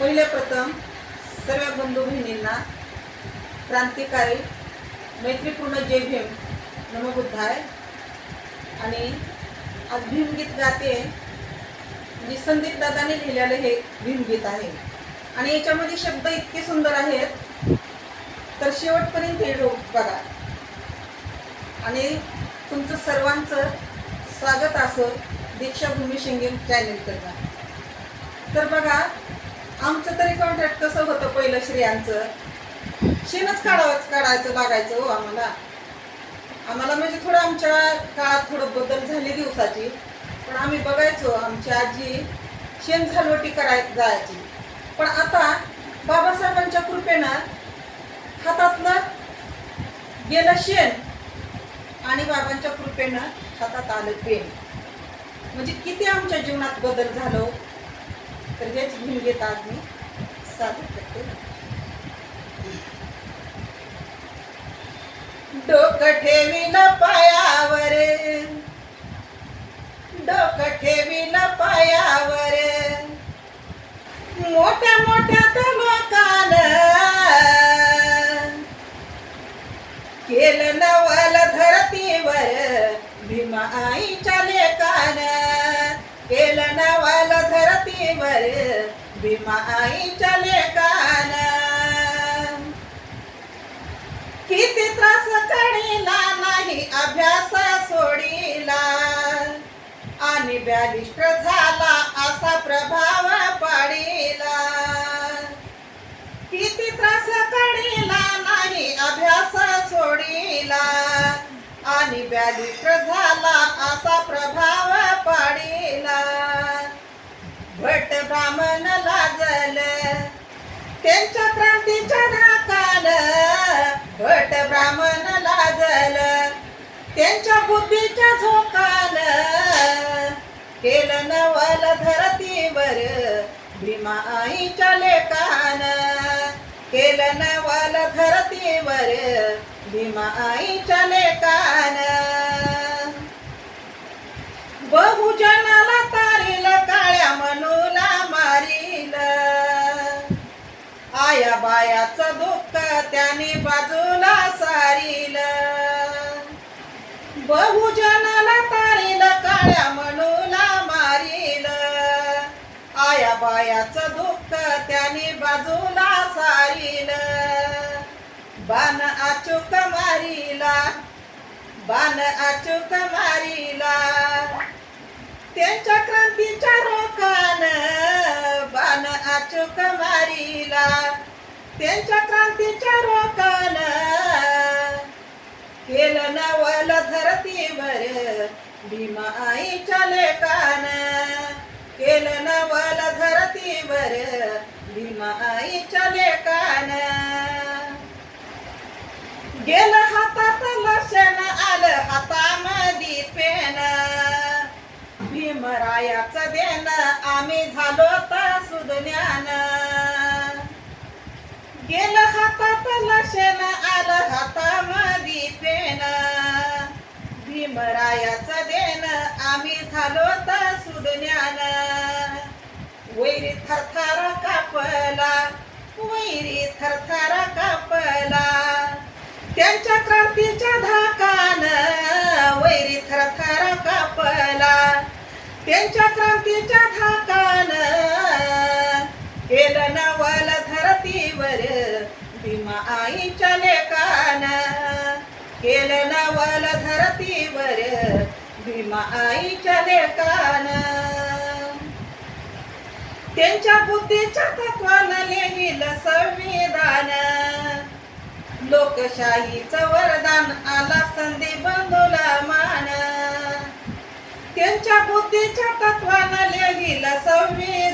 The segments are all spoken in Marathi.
पहिल्या प्रथम सर्व बंधू बहिणींना क्रांतिकारी मैत्रीपूर्ण जय भीम नमबुद्धाय. आणि आज भीमगीत गाते म्हणजे संदीप दादाने लिहिलेलं हे भीमगीत आहे. आणि याच्यामध्ये शब्द इतके सुंदर आहेत तर शेवटपर्यंत हे लोक बघा. आणि तुमचं सर्वांचं स्वागत असं दीक्षाभूमी शिंगे चॅनेल करणार तर बघा आमचं तरी कॉन्ट्रॅक्ट कसं होतं पहिलं श्रियांचं. शेणच काढावं काढायचं लागायचं हो आम्हाला. आम्हाला म्हणजे थोडं आमच्या काळात थोडं बदल झाली दिवसाची. पण आम्ही बघायचो आमची आजी शेण झालवटी कराय जायची. पण आता बाबासाहेबांच्या कृपेनं हातातलं गेलं शेण आणि बाबांच्या कृपेनं हातात आलं पेन. म्हणजे किती आमच्या जीवनात बदल झालो हो. तर हेच भीमगीत आज मी. साधू करते डोक ठेवीन पायावर. डोक ठेवीन पायावर. मोठ्या मोठ्या लोकान केलं नवाला भीमा आईच्या किती त्रास कणीला नाही अभ्यास सोडीला. आणि बॅलिस्ट झाला असा प्रभाव पाडीला. किती त्रास कणीला नाही अभ्यास सोडीला. आणि बॅलिस्ट झाला असा प्रभाव पाडीला. भट ब्राह्मण लाजल त्यांच्या क्रांतीच्या नाकाल भट ब्राह्मण लाजल त्यांच्या बुद्धीच्या झोकान केलं नवल धरतीवर भीमा आईच्या लेकान. केलं नवल धरतीवर भीमा आईच्या लेकान. पायाचा बायाचं दुःख त्याने बाजूला सारील. बहुजनाला तारील काळ्या मनूला मारील. आया बायाचं दुःख त्याने बाजूला सारील. बाण अचूक मारीला बाण अचूक मारीला. त्यांच्या क्रांतीच्या रोकान बाण अचूक मारीला. त्यांच्या क्रांतीच्या रोकान केलं नवल धरतीवर भीमा आईच्या लेकान. केलं नवल धरतीवर भीमा आईच्या लेकान. गेलं हातात लक्षण आलं हातामध्ये पेन. भीमरायाचं देण आम्ही झालो तर सुज्ञान. केलं हातात लक्षण आलं हातामध्ये पेन. भीमरायाचं देण आम्ही झालो तर सुज्ञान. वैरी थरथर कापला वैरी थरथर कापला. त्यांच्या क्रांतीच्या धाकान वैरी थरथर कापला. त्यांच्या क्रांतीच्या आईच्या लेकान केलं नवल धरतीवर भीमा आईच्या लेकान त्यांच्या बुद्धीच्या तत्वान लिहिल संविधान. लोकशाहीचं वरदान आला संधी बंधुला मान. त्यांच्या बुद्धीच्या तत्वानं लिहिलं संविधान.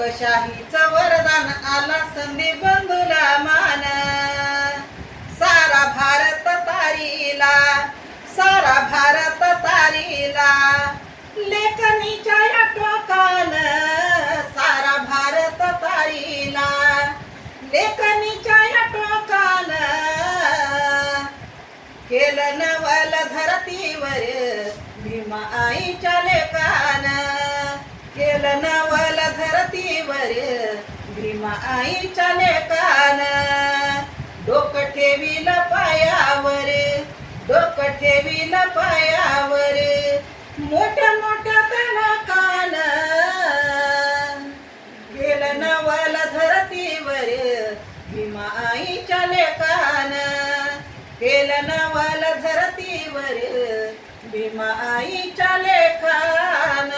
लोकशाहीचं वरदान आला संधी बंधुला मान. सारा भारत तारीला सारा भारत तारीला. लेखनीच्या या टोकान सारा भारत तारीला. लेखनीच्या या टोकान केलं नवल धरतीवर भीमा आईच्या लेकान. केलं नवल तीवर भीमा आईच्या लेकान. डोकं ठेवील पायावर डोकं ठेवील पायावर मोठ्या मोठ्या तणकान गेलं नवल धरतीवर भीमाईच्या लेकान. केलं नवल धरतीवर भीमा आईच्या लेखान